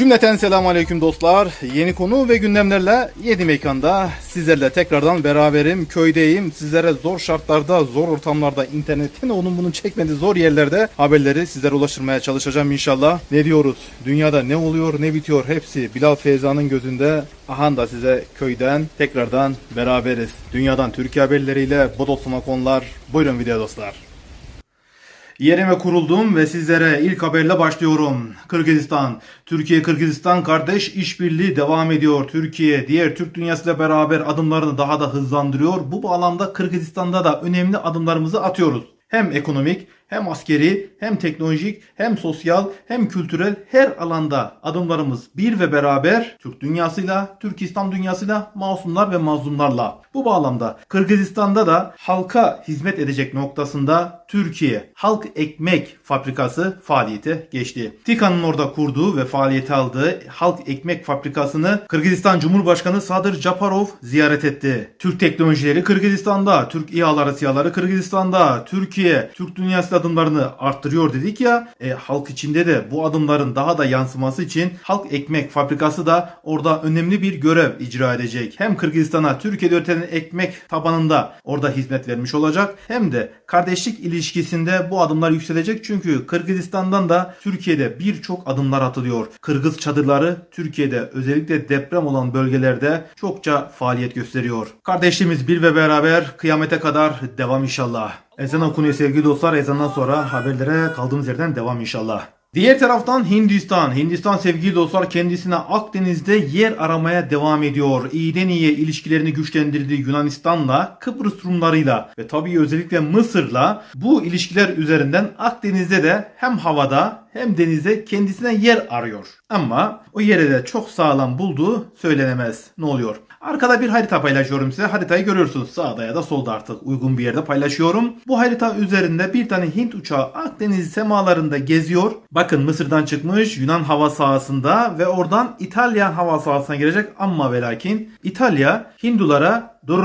Cümleten selamun aleyküm dostlar. Yeni konu ve gündemlerle yeni mekanda sizlerle tekrardan beraberim. Köydeyim. Sizlere zor şartlarda, zor ortamlarda, internetin onun bunun çekmediği zor yerlerde haberleri sizlere ulaştırmaya çalışacağım inşallah. Ne diyoruz? Dünyada ne oluyor, ne bitiyor hepsi Bilal Feyza'nın gözünde. Aha da size köyden tekrardan beraberiz. Dünyadan Türkiye haberleriyle bodoslama konular. Buyurun video dostlar. Yerime kuruldum ve sizlere ilk haberle başlıyorum. Kırgızistan. Türkiye-Kırgızistan kardeş işbirliği devam ediyor. Türkiye diğer Türk dünyasıyla beraber adımlarını daha da hızlandırıyor. Bu bağlamda Kırgızistan'da da önemli adımlarımızı atıyoruz. Hem ekonomik, hem askeri, hem teknolojik, hem sosyal, hem kültürel her alanda adımlarımız bir ve beraber Türk dünyasıyla, Türk İslam dünyasıyla, masumlar ve mazlumlarla. Bu bağlamda Kırgızistan'da da halka hizmet edecek noktasında Türkiye Halk Ekmek Fabrikası faaliyete geçti. TİKA'nın orada kurduğu ve faaliyete aldığı Halk Ekmek Fabrikası'nı Kırgızistan Cumhurbaşkanı Sadır Japarov ziyaret etti. Türk teknolojileri Kırgızistan'da, Türk İHA'ları SİHA'ları Kırgızistan'da, Türkiye, Türk dünyası adımlarını arttırıyor dedik ya, e, halk içinde de bu adımların daha da yansıması için Halk Ekmek Fabrikası da orada önemli bir görev icra edecek. Hem Kırgızistan'a Türkiye'de üretilen ekmek tabanında orada hizmet vermiş olacak hem de kardeşlik ilişkisinde bu adımlar yükselecek. Çünkü Kırgızistan'dan da Türkiye'de birçok adımlar atılıyor. Kırgız çadırları Türkiye'de özellikle deprem olan bölgelerde çokça faaliyet gösteriyor. Kardeşliğimiz bir ve beraber kıyamete kadar devam inşallah. Ezan okunuyor sevgili dostlar. Ezandan sonra haberlere kaldığımız yerden devam inşallah. Diğer taraftan Hindistan. Hindistan sevgili dostlar kendisine Akdeniz'de yer aramaya devam ediyor. İyiden iyiye ilişkilerini güçlendirdiği Yunanistan'la, Kıbrıs Rumlarıyla ve tabii özellikle Mısır'la bu ilişkiler üzerinden Akdeniz'de de hem havada hem denizde kendisine yer arıyor. Ama o yere de çok sağlam bulduğu söylenemez. Ne oluyor? Arkada bir harita paylaşıyorum size. Haritayı görüyorsunuz. Sağda ya da solda artık uygun bir yerde paylaşıyorum. Bu harita üzerinde bir tane Hint uçağı Akdeniz semalarında geziyor. Bakın Mısır'dan çıkmış Yunan hava sahasında ve oradan İtalya hava sahasına girecek. Ama ve lakin İtalya Hindulara dur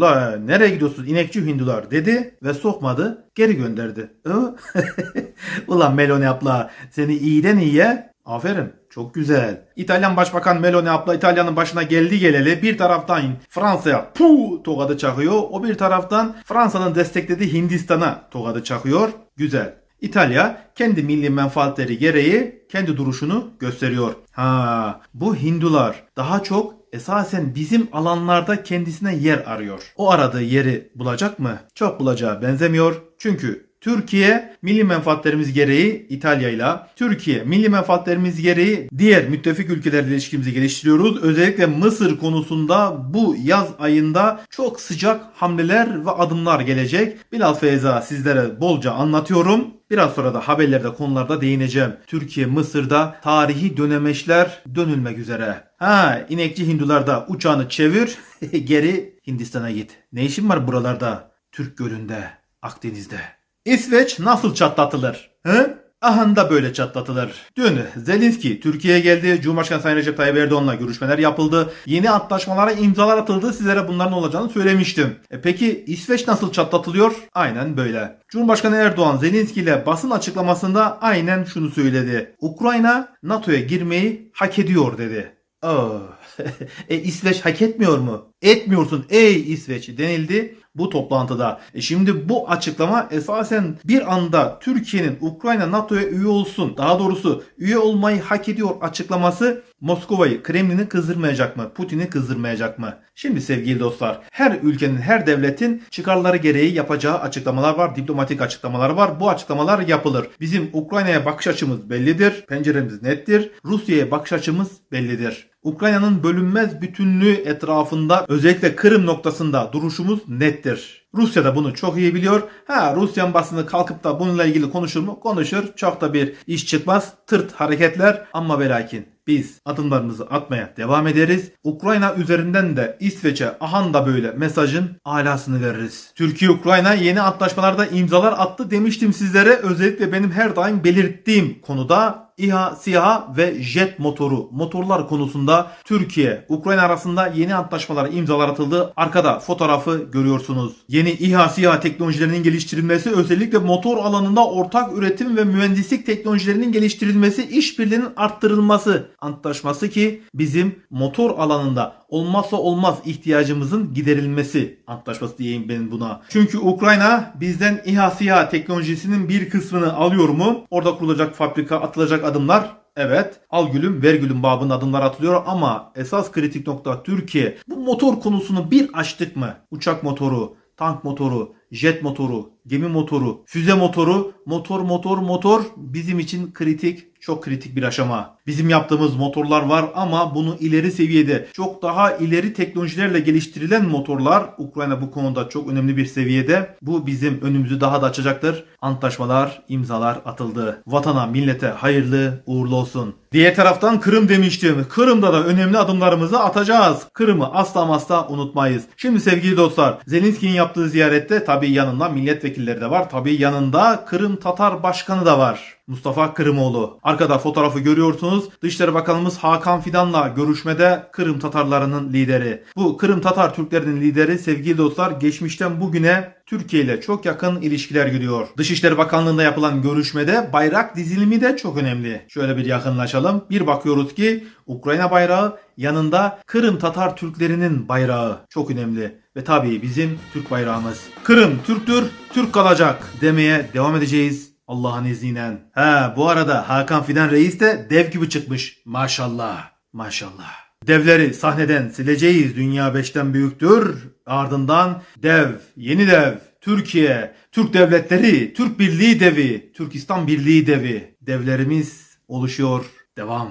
la nereye gidiyorsunuz inekçi Hindular dedi ve sokmadı geri gönderdi. Ulan Meloni abla seni iyiden iyiye Aferin. Çok güzel. İtalyan Başbakan Meloni abla İtalya'nın başına geldi geleli bir taraftan Fransa'ya pu tokadı çakıyor. O bir taraftan Fransa'nın desteklediği Hindistan'a tokadı çakıyor. Güzel. İtalya kendi milli menfaatleri gereği kendi duruşunu gösteriyor. Ha, bu Hindular daha çok esasen bizim alanlarda kendisine yer arıyor. O aradığı yeri bulacak mı? Çok bulacağı benzemiyor. Çünkü Türkiye milli menfaatlerimiz gereği İtalya ile Türkiye milli menfaatlerimiz gereği diğer müttefik ülkelerle ilişkimizi geliştiriyoruz. Özellikle Mısır konusunda bu yaz ayında çok sıcak hamleler ve adımlar gelecek. Feyza sizlere bolca anlatıyorum. Biraz sonra da haberlerde konularda değineceğim. Türkiye Mısır'da tarihi dönemeçler dönülmek üzere. Ha inekçi Hindularda uçağını çevir geri Hindistan'a git. Ne işin var buralarda? Türk Gölü'nde, Akdeniz'de. İsveç nasıl çatlatılır? Hı? Ahanda böyle çatlatılır. Dün Zelenski Türkiye'ye geldi. Cumhurbaşkanı Sayın Recep Tayyip Erdoğan'la görüşmeler yapıldı. Yeni antlaşmalara imzalar atıldı. Sizlere bunların olacağını söylemiştim. E peki İsveç nasıl çatlatılıyor? Aynen böyle. Cumhurbaşkanı Erdoğan Zelenski ile basın açıklamasında aynen şunu söyledi. Ukrayna NATO'ya girmeyi hak ediyor dedi. Oh. e İsveç hak etmiyor mu? Etmiyorsun ey İsveç denildi bu toplantıda. E şimdi bu açıklama esasen bir anda Türkiye'nin Ukrayna NATO'ya üye olsun, daha doğrusu üye olmayı hak ediyor açıklaması Moskova'yı, Kremlin'i kızdırmayacak mı? Putin'i kızdırmayacak mı? Şimdi sevgili dostlar, her ülkenin, her devletin çıkarları gereği yapacağı açıklamalar var, diplomatik açıklamalar var. Bu açıklamalar yapılır. Bizim Ukrayna'ya bakış açımız bellidir, penceremiz nettir. Rusya'ya bakış açımız bellidir. Ukrayna'nın bölünmez bütünlüğü etrafında özellikle Kırım noktasında duruşumuz nettir. Rusya da bunu çok iyi biliyor. Ha Rusyan basını kalkıp da bununla ilgili konuşur mu? Konuşur. Çok da bir iş çıkmaz. Tırt hareketler ama ve lakin biz adımlarımızı atmaya devam ederiz. Ukrayna üzerinden de İsveç'e ahan da böyle mesajın alasını veririz. Türkiye-Ukrayna yeni antlaşmalarda imzalar attı demiştim sizlere. Özellikle benim her daim belirttiğim konuda İHA, SİHA ve jet motoru motorlar konusunda Türkiye, Ukrayna arasında yeni antlaşmalar imzalar atıldı. Arkada fotoğrafı görüyorsunuz. Yeni yeni İHA SİHA teknolojilerinin geliştirilmesi, özellikle motor alanında ortak üretim ve mühendislik teknolojilerinin geliştirilmesi, işbirliğinin arttırılması antlaşması ki bizim motor alanında olmazsa olmaz ihtiyacımızın giderilmesi antlaşması diyeyim ben buna. Çünkü Ukrayna bizden İHA SİHA teknolojisinin bir kısmını alıyor mu? Orada kurulacak fabrika, atılacak adımlar Evet al gülüm ver gülüm babının adımlar atılıyor ama esas kritik nokta Türkiye. Bu motor konusunu bir açtık mı? Uçak motoru, tank motoru, jet motoru, gemi motoru, füze motoru, motor motor motor bizim için kritik, çok kritik bir aşama. Bizim yaptığımız motorlar var ama bunu ileri seviyede, çok daha ileri teknolojilerle geliştirilen motorlar Ukrayna bu konuda çok önemli bir seviyede. Bu bizim önümüzü daha da açacaktır. Antlaşmalar, imzalar atıldı. Vatana, millete hayırlı uğurlu olsun. Diğer taraftan Kırım demiştim. Kırım'da da önemli adımlarımızı atacağız. Kırım'ı asla asla unutmayız. Şimdi sevgili dostlar, Zelenski'nin yaptığı ziyarette tabii yanında milletvekilleri de var. Tabii yanında Kırım Tatar Başkanı da var. Mustafa Kırımoğlu. Arkada fotoğrafı görüyorsunuz. Dışişleri Bakanımız Hakan Fidan'la görüşmede Kırım Tatarlarının lideri. Bu Kırım Tatar Türklerinin lideri sevgili dostlar geçmişten bugüne Türkiye ile çok yakın ilişkiler gidiyor. Dışişleri Bakanlığı'nda yapılan görüşmede bayrak dizilimi de çok önemli. Şöyle bir yakınlaşalım. Bir bakıyoruz ki Ukrayna bayrağı yanında Kırım Tatar Türklerinin bayrağı çok önemli. Ve tabii bizim Türk bayrağımız. Kırım Türktür, Türk kalacak demeye devam edeceğiz. Allah'ın izniyle. He bu arada Hakan Fidan Reis de dev gibi çıkmış. Maşallah. Maşallah. Devleri sahneden sileceğiz. Dünya beşten büyüktür. Ardından dev, yeni dev, Türkiye, Türk devletleri, Türk Birliği devi, Türkistan Birliği devi. Devlerimiz oluşuyor. Devam.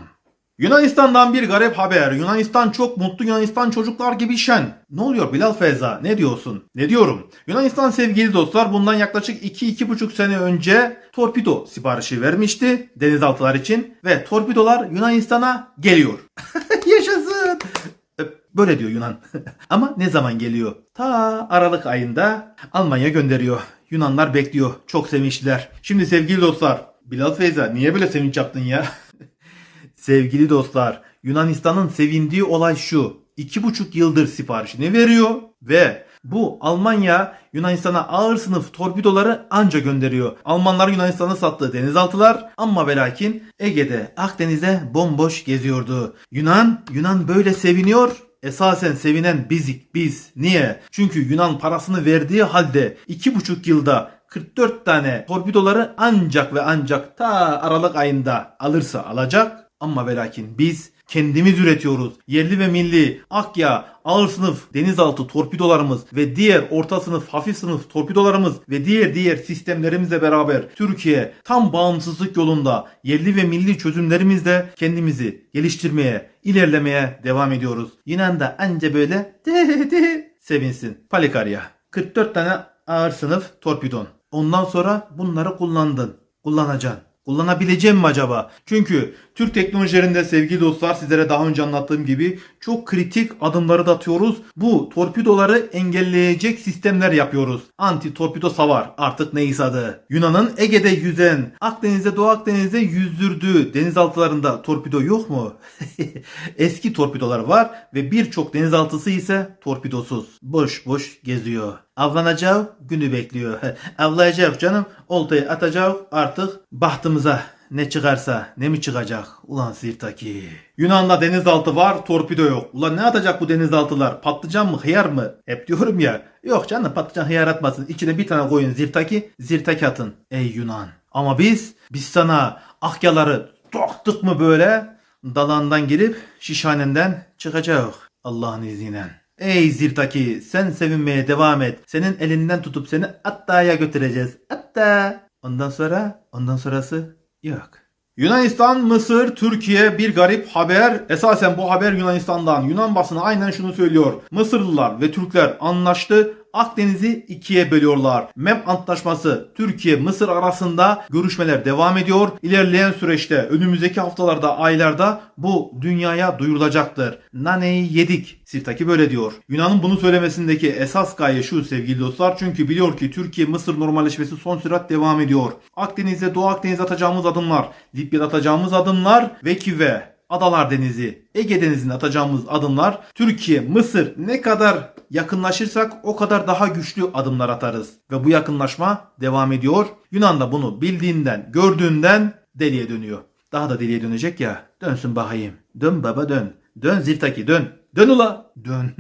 Yunanistan'dan bir garip haber. Yunanistan çok mutlu. Yunanistan çocuklar gibi şen. Ne oluyor Bilal Feyza? Ne diyorsun? Ne diyorum? Yunanistan sevgili dostlar bundan yaklaşık 2-2,5 sene önce torpido siparişi vermişti denizaltılar için. Ve torpidolar Yunanistan'a geliyor. Böyle diyor Yunan. Ama ne zaman geliyor? Ta Aralık ayında Almanya gönderiyor. Yunanlar bekliyor. Çok sevinçliler. Şimdi sevgili dostlar. Bilal Feyza niye böyle sevinç yaptın ya? Sevgili dostlar, Yunanistan'ın sevindiği olay şu. iki buçuk yıldır siparişini veriyor ve bu Almanya Yunanistan'a ağır sınıf torpidoları anca gönderiyor. Almanlar Yunanistan'a sattığı denizaltılar ama ve lakin Ege'de Akdeniz'de bomboş geziyordu. Yunan, Yunan böyle seviniyor. Esasen sevinen bizik biz. Niye? Çünkü Yunan parasını verdiği halde iki buçuk yılda 44 tane torpidoları ancak ve ancak ta Aralık ayında alırsa alacak. Ama ve lakin biz kendimiz üretiyoruz. Yerli ve milli Akya, ağır sınıf denizaltı torpidolarımız ve diğer orta sınıf, hafif sınıf torpidolarımız ve diğer diğer sistemlerimizle beraber Türkiye tam bağımsızlık yolunda yerli ve milli çözümlerimizle kendimizi geliştirmeye, ilerlemeye devam ediyoruz. Yunan da anca böyle sevinsin. Palikarya. 44 tane ağır sınıf torpidon. Ondan sonra bunları kullandın. Kullanacaksın. Kullanabileceğim mi acaba? Çünkü Türk teknolojilerinde sevgili dostlar sizlere daha önce anlattığım gibi çok kritik adımları da atıyoruz. Bu torpidoları engelleyecek sistemler yapıyoruz. Anti torpido savar artık neyse adı. Yunan'ın Ege'de yüzen, Akdeniz'de Doğu Akdeniz'de yüzdürdüğü denizaltılarında torpido yok mu? Eski torpidolar var ve birçok denizaltısı ise torpidosuz. Boş boş geziyor. Avlanacak günü bekliyor. Avlayacak canım. Oltayı atacak artık bahtımıza ne çıkarsa ne mi çıkacak? Ulan Sirtaki. Yunan'da denizaltı var torpido yok. Ulan ne atacak bu denizaltılar? Patlıcan mı hıyar mı? Hep diyorum ya. Yok canım patlıcan hıyar atmasın. İçine bir tane koyun Zirtaki. Zirtaki atın. Ey Yunan. Ama biz biz sana akyaları toktuk mu böyle dalandan girip şişhanenden çıkacak Allah'ın izniyle. Ey Zirtaki sen sevinmeye devam et. Senin elinden tutup seni Atta'ya götüreceğiz. Atta. Ondan sonra ondan sonrası yok. Yunanistan, Mısır, Türkiye bir garip haber. Esasen bu haber Yunanistan'dan. Yunan basını aynen şunu söylüyor. Mısırlılar ve Türkler anlaştı. Akdeniz'i ikiye bölüyorlar. MEP antlaşması Türkiye Mısır arasında görüşmeler devam ediyor. İlerleyen süreçte önümüzdeki haftalarda aylarda bu dünyaya duyurulacaktır. Naneyi yedik. Sirtaki böyle diyor. Yunan'ın bunu söylemesindeki esas gaye şu sevgili dostlar. Çünkü biliyor ki Türkiye Mısır normalleşmesi son sürat devam ediyor. Akdeniz'de Doğu Akdeniz'e atacağımız adımlar, Libya'da atacağımız adımlar ve ki ve Adalar Denizi, Ege Denizi'nde atacağımız adımlar Türkiye, Mısır ne kadar yakınlaşırsak o kadar daha güçlü adımlar atarız. Ve bu yakınlaşma devam ediyor. Yunan da bunu bildiğinden, gördüğünden deliye dönüyor. Daha da deliye dönecek ya. Dönsün bakayım. Dön baba dön. Dön Zirtaki dön. Dön ula. Dön.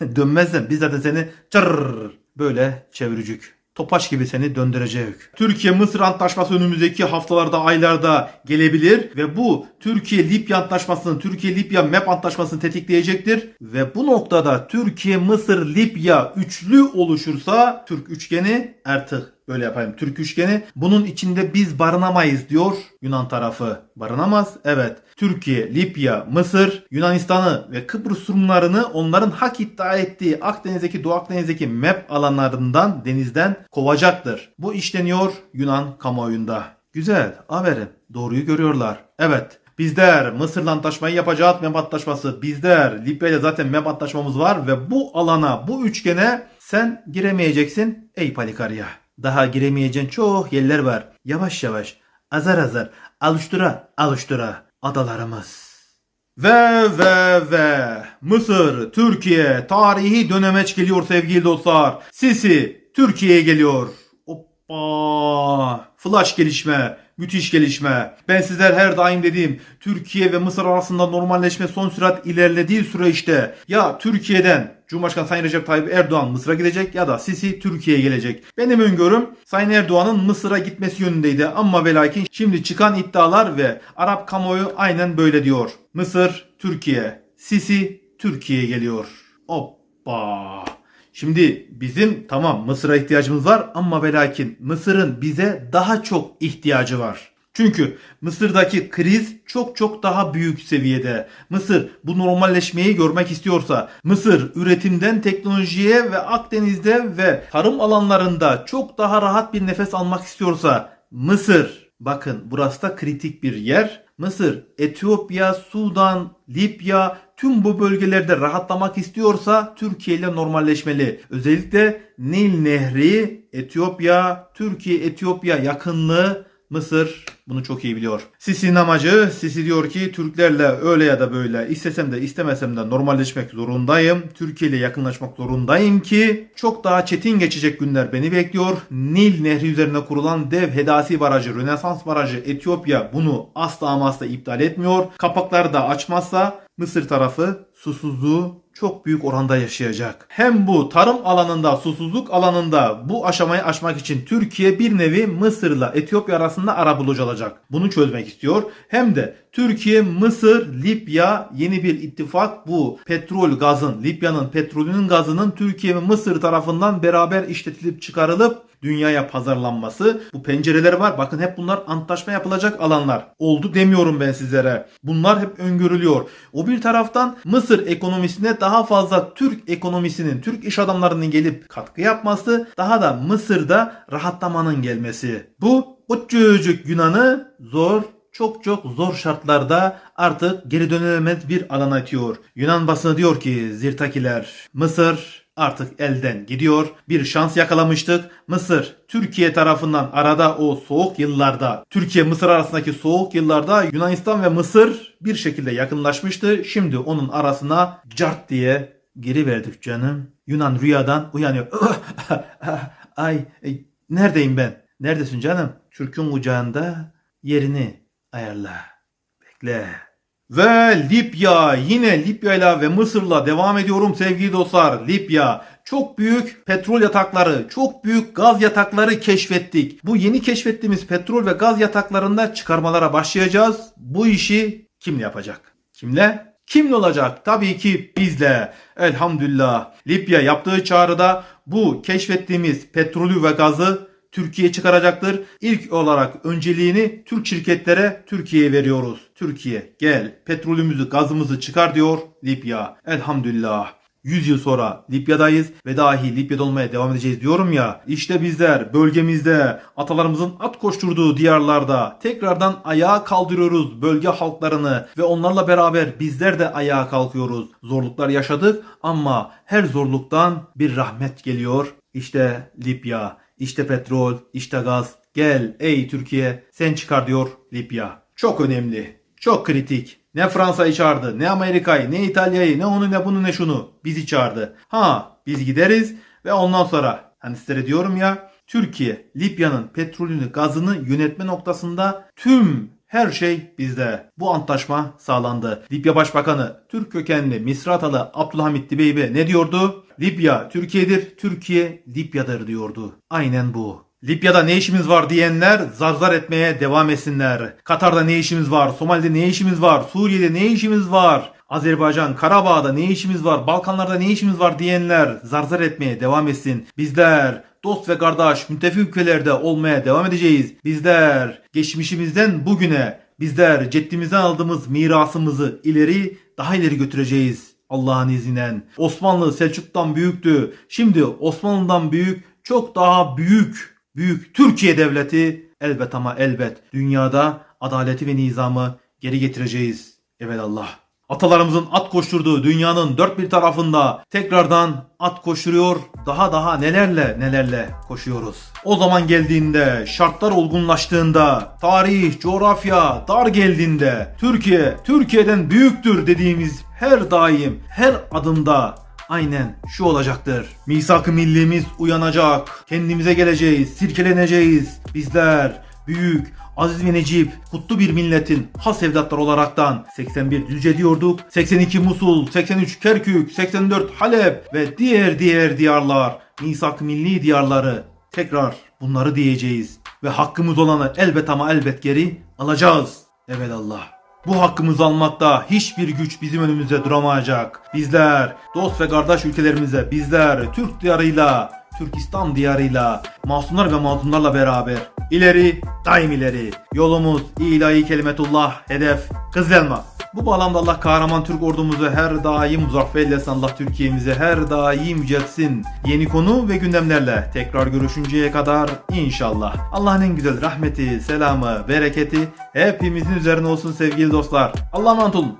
Dönmezsen biz zaten seni çırrrr böyle çeviricik. Topaç gibi seni döndürecek. Türkiye-Mısır antlaşması önümüzdeki haftalarda, aylarda gelebilir ve bu Türkiye-Libya antlaşmasını, Türkiye-Libya MEP antlaşmasını tetikleyecektir. Ve bu noktada Türkiye-Mısır-Libya üçlü oluşursa Türk üçgeni artık böyle yapayım. Türk üçgeni bunun içinde biz barınamayız diyor Yunan tarafı. Barınamaz. Evet. Türkiye, Libya, Mısır, Yunanistan'ı ve Kıbrıs Rumlarını onların hak iddia ettiği Akdeniz'deki Doğu Akdeniz'deki MEP alanlarından denizden kovacaktır. Bu işleniyor Yunan kamuoyunda. Güzel. Aferin. Doğruyu görüyorlar. Evet. Bizler Mısır'la antlaşmayı yapacağız MEP antlaşması. Bizler Libya'yla zaten MEP antlaşmamız var ve bu alana, bu üçgene sen giremeyeceksin ey Palikarya. Daha giremeyeceğin çok yerler var. Yavaş yavaş, azar azar, alıştıra alıştıra adalarımız. Ve ve ve Mısır, Türkiye tarihi dönemeç geliyor sevgili dostlar. Sisi Türkiye'ye geliyor. Hoppa! Flash gelişme, müthiş gelişme. Ben sizler her daim dediğim Türkiye ve Mısır arasında normalleşme son sürat ilerlediği süreçte ya Türkiye'den Cumhurbaşkanı Sayın Recep Tayyip Erdoğan Mısır'a gidecek ya da Sisi Türkiye'ye gelecek. Benim öngörüm Sayın Erdoğan'ın Mısır'a gitmesi yönündeydi ama ve lakin şimdi çıkan iddialar ve Arap kamuoyu aynen böyle diyor. Mısır, Türkiye, Sisi Türkiye'ye geliyor. Hoppa! Şimdi bizim tamam Mısır'a ihtiyacımız var ama ve lakin Mısır'ın bize daha çok ihtiyacı var. Çünkü Mısır'daki kriz çok çok daha büyük seviyede. Mısır bu normalleşmeyi görmek istiyorsa, Mısır üretimden teknolojiye ve Akdeniz'de ve tarım alanlarında çok daha rahat bir nefes almak istiyorsa, Mısır bakın burası da kritik bir yer. Mısır, Etiyopya, Sudan, Libya tüm bu bölgelerde rahatlamak istiyorsa Türkiye ile normalleşmeli. Özellikle Nil Nehri, Etiyopya, Türkiye, Etiyopya yakınlığı Mısır bunu çok iyi biliyor. Sisi'nin amacı, Sisi diyor ki Türklerle öyle ya da böyle istesem de istemesem de normalleşmek zorundayım. Türkiye ile yakınlaşmak zorundayım ki çok daha çetin geçecek günler beni bekliyor. Nil Nehri üzerine kurulan dev Hedasi Barajı, Rönesans Barajı Etiyopya bunu asla ama asla iptal etmiyor. Kapakları da açmazsa Mısır tarafı susuzluğu çok büyük oranda yaşayacak. Hem bu tarım alanında, susuzluk alanında bu aşamayı aşmak için Türkiye bir nevi Mısır'la Etiyopya arasında arabulucu olacak. Bunu çözmek istiyor. Hem de Türkiye, Mısır, Libya yeni bir ittifak bu petrol gazın, Libya'nın petrolünün gazının Türkiye ve Mısır tarafından beraber işletilip çıkarılıp dünyaya pazarlanması. Bu pencereler var. Bakın hep bunlar antlaşma yapılacak alanlar. Oldu demiyorum ben sizlere. Bunlar hep öngörülüyor. O bir taraftan Mısır ekonomisine daha fazla Türk ekonomisinin, Türk iş adamlarının gelip katkı yapması, daha da Mısır'da rahatlamanın gelmesi. Bu o çocuk Yunan'ı zor çok çok zor şartlarda artık geri dönülemez bir alana atıyor. Yunan basını diyor ki Zirtakiler Mısır artık elden gidiyor. Bir şans yakalamıştık. Mısır Türkiye tarafından arada o soğuk yıllarda Türkiye Mısır arasındaki soğuk yıllarda Yunanistan ve Mısır bir şekilde yakınlaşmıştı. Şimdi onun arasına cart diye geri verdik canım. Yunan rüyadan uyanıyor. Ay e, neredeyim ben? Neredesin canım? Türk'ün kucağında yerini ayarla. Bekle. Ve Libya yine Libya'yla ve Mısır'la devam ediyorum sevgili dostlar. Libya çok büyük petrol yatakları, çok büyük gaz yatakları keşfettik. Bu yeni keşfettiğimiz petrol ve gaz yataklarında çıkarmalara başlayacağız. Bu işi kimle yapacak? Kimle? Kimle olacak? Tabii ki bizle. Elhamdülillah. Libya yaptığı çağrıda bu keşfettiğimiz petrolü ve gazı Türkiye çıkaracaktır. İlk olarak önceliğini Türk şirketlere Türkiye'ye veriyoruz. Türkiye gel petrolümüzü gazımızı çıkar diyor Libya. Elhamdülillah. 100 yıl sonra Libya'dayız ve dahi Libya'da olmaya devam edeceğiz diyorum ya. İşte bizler bölgemizde atalarımızın at koşturduğu diyarlarda tekrardan ayağa kaldırıyoruz bölge halklarını ve onlarla beraber bizler de ayağa kalkıyoruz. Zorluklar yaşadık ama her zorluktan bir rahmet geliyor. İşte Libya, işte petrol, işte gaz. Gel ey Türkiye sen çıkar diyor Libya. Çok önemli, çok kritik. Ne Fransa'yı çağırdı, ne Amerika'yı, ne İtalya'yı, ne onu ne bunu ne şunu. Bizi çağırdı. Ha biz gideriz ve ondan sonra hani sizlere diyorum ya Türkiye Libya'nın petrolünü, gazını yönetme noktasında tüm her şey bizde. Bu antlaşma sağlandı. Libya Başbakanı Türk kökenli Misratalı Abdülhamit Dibeybe ne diyordu? Libya Türkiye'dir, Türkiye Libya'dır diyordu. Aynen bu. Libya'da ne işimiz var diyenler zarzar etmeye devam etsinler. Katar'da ne işimiz var? Somali'de ne işimiz var? Suriye'de ne işimiz var? Azerbaycan, Karabağ'da ne işimiz var? Balkanlarda ne işimiz var diyenler zarzar etmeye devam etsin. Bizler dost ve kardeş müttefik ülkelerde olmaya devam edeceğiz. Bizler geçmişimizden bugüne bizler ceddimizden aldığımız mirasımızı ileri daha ileri götüreceğiz. Allah'ın izniyle. Osmanlı Selçuk'tan büyüktü. Şimdi Osmanlı'dan büyük, çok daha büyük, büyük Türkiye devleti elbet ama elbet dünyada adaleti ve nizamı geri getireceğiz. Evelallah. Atalarımızın at koşturduğu dünyanın dört bir tarafında tekrardan at koşturuyor. Daha daha nelerle nelerle koşuyoruz. O zaman geldiğinde, şartlar olgunlaştığında, tarih, coğrafya dar geldiğinde, Türkiye, Türkiye'den büyüktür dediğimiz her daim, her adımda aynen şu olacaktır. Misak-ı millimiz uyanacak. Kendimize geleceğiz, sirkeleneceğiz. Bizler büyük, aziz ve necip, kutlu bir milletin has evlatları olaraktan 81 Düzce diyorduk, 82 Musul, 83 Kerkük, 84 Halep ve diğer diğer diyarlar, misak milli diyarları tekrar bunları diyeceğiz ve hakkımız olanı elbet ama elbet geri alacağız. Evelallah. Bu hakkımızı almakta hiçbir güç bizim önümüzde duramayacak. Bizler dost ve kardeş ülkelerimize, bizler Türk diyarıyla, Türkistan diyarıyla, masumlar ve mazlumlarla beraber ileri, daim ileri. Yolumuz ilahi kelimetullah, hedef Kızıl Elma. Bu bağlamda Allah kahraman Türk ordumuzu her daim muzaffer eylesin. Allah Türkiye'mizi her daim yüceltsin. Yeni konu ve gündemlerle tekrar görüşünceye kadar inşallah. Allah'ın en güzel rahmeti, selamı, bereketi hepimizin üzerine olsun sevgili dostlar. Allah'a emanet olun.